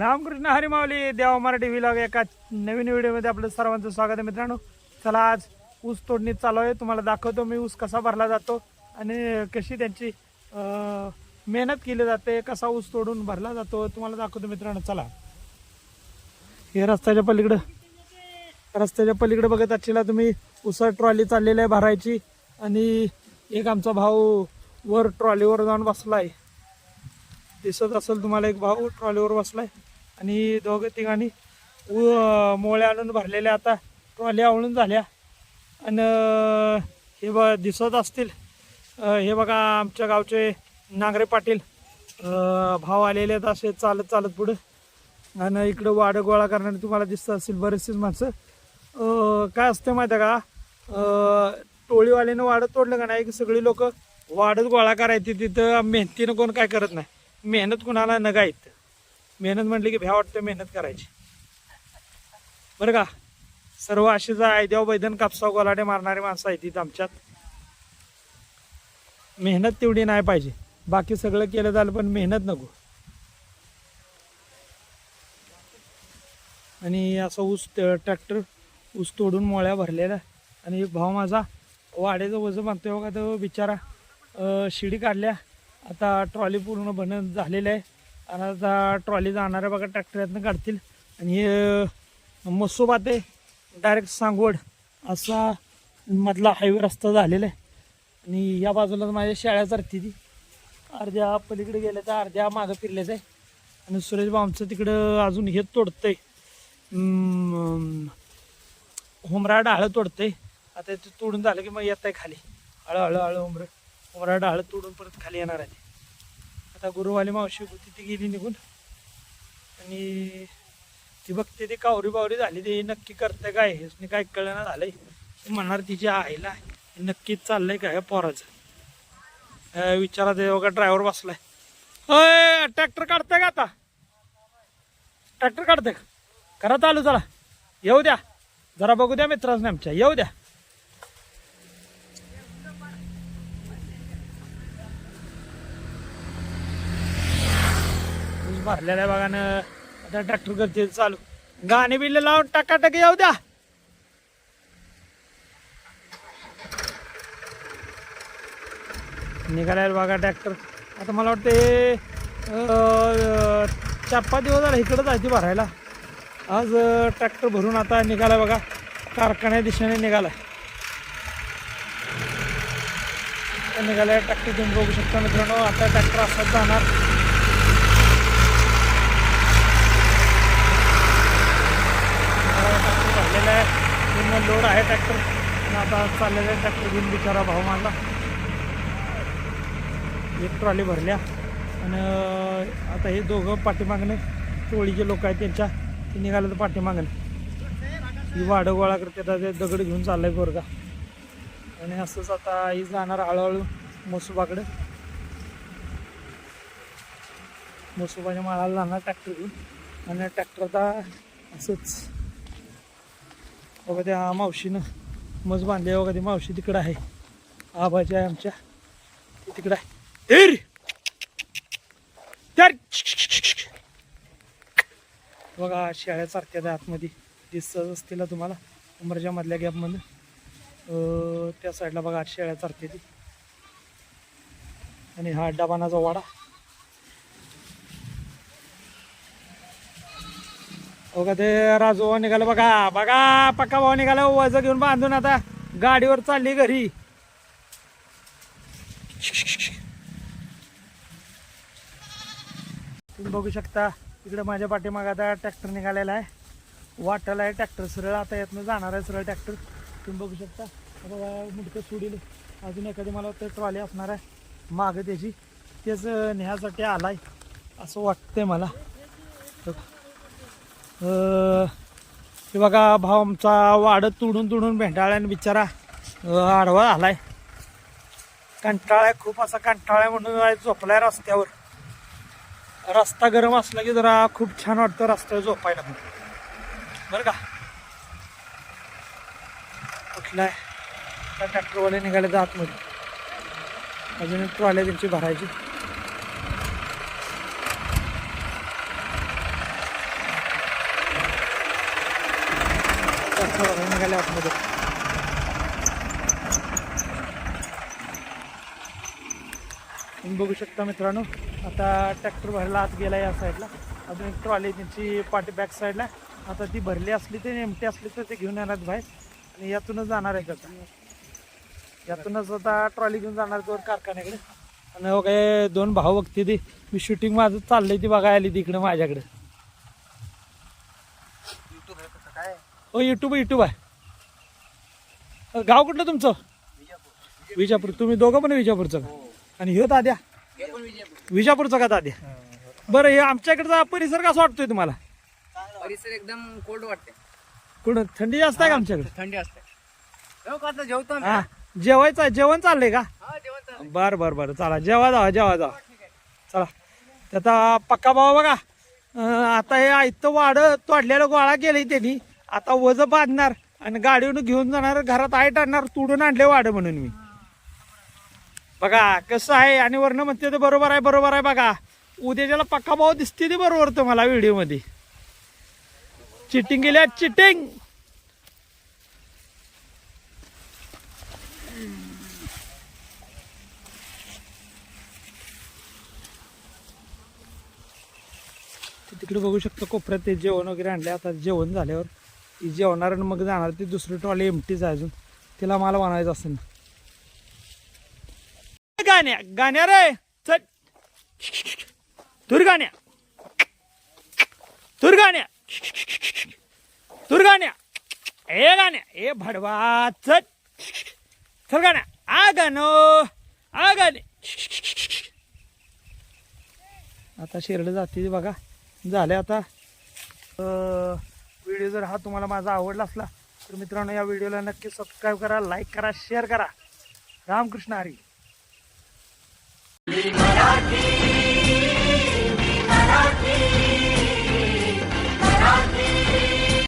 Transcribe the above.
रामकृष्ण हरिमावली देव देवा मराठी विलॉग एका नवीन व्हिडिओमध्ये आपलं सर्वांचं स्वागत आहे मित्रांनो. चला आज ऊस तोडणी चालू आहे. तुम्हाला दाखवतो मी ऊस कसा भरला जातो आणि कशी त्यांची मेहनत केली जाते कसा ऊस तोडून भरला जातो. तुम्हाला दाखवतो मित्रांनो. चला. हे रस्त्याच्या पलीकडं रस्त्याच्या पलीकडे बघत असलेला तुम्ही उसळ ट्रॉली चाललेली आहे भरायची आणि एक आमचा भाऊ वर ट्रॉलीवर जाऊन बसला आहे दिसत असेल तुम्हाला एक भाऊ ट्रॉलीवर बसलाय. आणि दोघं तिघांनी उ- मोळ्या आणून भरलेल्या आता ट्रॉली आवळून झाल्या. आणि हे ब दिसत असतील. हे बघा आमच्या गावचे नांगरे पाटील. भाव आलेले आहेत असे चालत चालत पुढं. आणि इकडं वाडं गोळा करणारे तुम्हाला दिसत असतील बरेचसेच माणसं. काय असतं माहिती आहे का टोळीवाल्यानं वाडं तोडलं का नाही? की सगळी लोक वाढत गोळा करायची तिथं मेहनतीनं कोण काय करत नाही. मेहनत कुणाला नगा येत मेहनत म्हटली की भ्या वाटतं मेहनत करायची. बरं का? सर्व अशीच आयद्याव बैदन कापसा गोलाटे मारणारे माणसं आहेत तिथं आमच्यात. मेहनत तेवढी नाही पाहिजे. बाकी सगळं केलं झालं पण मेहनत नको. आणि असं ऊस ट्रॅक्टर ऊस तोडून मोळ्या भरलेल्या. आणि एक भाव माझा वाड्याचं वजन बांधतोय बघा तो बिचारा शिडी काढल्या. आता ट्रॉली पूर्ण बनत झालेलं आहे. आणि आता ट्रॉली जाणाऱ्या बघा ट्रॅक्टरातनं काढतील. आणि हे मसोबा ते डायरेक्ट सांगवड असा मधला हायवे रस्ता झालेला आहे. आणि या बाजूला माझ्या शाळा चरती ती. अर्ध्या पलीकडे गेल्या तर अर्ध्या मागं फिरलेच आहे. आणि सुरेश बामचं तिकडं अजून हे तोडतंय. अं, हुमरा डाळं तोडतंय. आता ते तोडून झालं की मग येत आहे खाली. हळू हळू हळू उमरं डाळ तोडून परत खाली येणार आहे. आता गुरुवाली मावशी होती ती गेली निघून. आणि ती बघते ती कावरी बावरी झाली ते नक्की करते काय हे? काय कळणं झालंय. ती म्हणणार तिच्या आईला नक्कीच चाललंय काय पोराचं? विचारा ते बघा ड्रायव्हर बसलाय. अय ट्रॅक्टर काढतंय का आता? ट्रॅक्टर काढतंय का? करा चालू चला. येऊ द्या. जरा बघू द्या मित्रांनी आमच्या. येऊ द्या. भरलेला आहे बघा ना. आता ट्रॅक्टर करते चालू. गाणे बिले लावून टाका टाकी येऊ द्या. निघालाय बघा ट्रॅक्टर आता मला वाटतं हे चार पाच दिवस झाला इकडं जायची भरायला. आज ट्रॅक्टर भरून आता निघाला बघा. कारखान्या दिशेने निघाला निघालाय ट्रॅक्टर तुम्ही बघू शकता मित्रांनो. आता ट्रॅक्टर असाच जाणार ट्रॅक्टर भरलेला आहे पूर्ण लोड आहे ट्रॅक्टर. आणि आता चाललेला आहे ट्रॅक्टर घेऊन बिचारा भाऊ मारला एक ट्रॉली भरल्या. आणि आता हे दोघं पाठीमागणे टोळीचे लोक आहेत त्यांच्या. ते निघाले तर पाठीमागणे ही वाडं गोळा करते आता ते दगड घेऊन चाललाय गोरगा आणि असंच आता ही जाणार हळूहळू मसुबाकडे. मसुबाच्या माळाला जाणार ट्रॅक्टर घेऊन. आणि ट्रॅक्टर आता असंच बघा त्या मावशीनं मज बांधले बघा ती मावशी तिकडं आहे. आबाजी आहे आमच्या. तिकडं आहे. धीर बघा शेळ्या चारत्या आतमध्ये. दिसत असतील ना तुम्हाला? उमरच्या मधल्या गॅपमधून त्या साईडला बघा शेळ्या चारते ती आणि हा डबानाचा वाडा. बघा ते राजू भाऊ निघालं बघा. बघा पक्का भाऊ निघाला. वज घेऊन बांधून आता गाडीवर चालली घरी. तुम्ही बघू शकता इकडे माझ्या पाठीमाग आता ट्रॅक्टर निघालेला आहे. वाटायला आहे ट्रॅक्टर. सरळ आता यातनं जाणार आहे सरळ ट्रॅक्टर. तुम्ही बघू शकता. आता बघा मुडकं सोडील. अजून एखादी मला वाटतं ट्रॉली असणार आहे. मागं त्याची. तेच नेहासाठी आलाय. असं वाटतंय मला. हे बघा भाव आमचा वाढत तुडून तुडून भेंडाळ्याने बिचारा आडवा झालाय. कंटाळा खूप असा कंटाळा म्हणून झोपलाय रस्त्यावर. रस्ता गरम असला की जरा खूप छान वाटतं रस्त्यावर झोपायला पण. बरं का? कुठलाय त्या ट्रॅक्टरवाले निघाले जात मध्ये अजून एक ट्रॉल्या त्यांची भरायची. ट्रॅक्टर आतमध्ये तुम्ही बघू शकता मित्रांनो आता ट्रॅक्टर भरला आत गेला या साईडला अजून एक ट्रॉली त्यांची पाठी बॅक साईडला आता ती भरली असली ते नेमटी असली तर ते घेऊन येणार बाहेर. आणि यातूनच जाणार आहे आता. यातूनच आता ट्रॉली घेऊन जाणार दोन कारखान्याकडे. आणि बघा काय दोन भाऊ बघते ती. मी शूटिंग माझं चाललंय ती बघायला आली तिकडे माझ्याकडे. हो युट्यूब युट्यूब आहे. गाव कुठलं तुमचं? विजापूर. तुम्ही दोघं पण विजापूरचं? आणि ह्यो दाद्या विजापूरचा का दाद्या बरं हे आमच्या इकडचा परिसर कसा वाटतोय तुम्हाला? परिसर एकदम कोल्ड वाटते कुठं? थंडी जास्त आहे का आमच्याकडे? थंडी असते. हो जेवतो. हा. जेवायचं जेवण चाललंय का? हा. बर बर बर. चला जेवा जावा जेवा जावा. चला. त्याचा पक्का भाव बघा. आता हे आयतं वाढ तोडलेलं गोळा केलंय त्यांनी. आता वज बांधणार आणि गाडीवर घेऊन जाणार घरात आयट आणणार तुडून आणले वाढ म्हणून मी. बघा कसं आहे आणि वर्ण म्हणते ते बरोबर आहे बरोबर आहे बघा. उद्या ज्याला पक्का भाव दिसते ते बरोबर तुम्हाला व्हिडिओमध्ये चिटिंग गेल्या चिटिंग! तिकडे बघू शकतो कोपऱ्यात ते जेवण वगैरे आणले आता जेवण झाल्यावर. ती जेवणार आणि मग जाणार. ती दुसरी ट्रॉली एमटीच आहे अजून. तिला मला म्हणायचं असेल ना. गाण्या गाण्या रे. चल. दुर्गाण्या तुर दुर्गाण्या ए गाण्या. ए भडवा. चल. चल गाण्या. आ गाणो. आ गाणे. आता शिरडं जाते बघा. झाले आता व्हिडिओ जर हा तुम्हाला माझा आवडला असला तर मित्रांनो या व्हिडिओला नक्की सबस्क्राईब करा लाईक करा शेअर करा. रामकृष्ण हरी. मराठी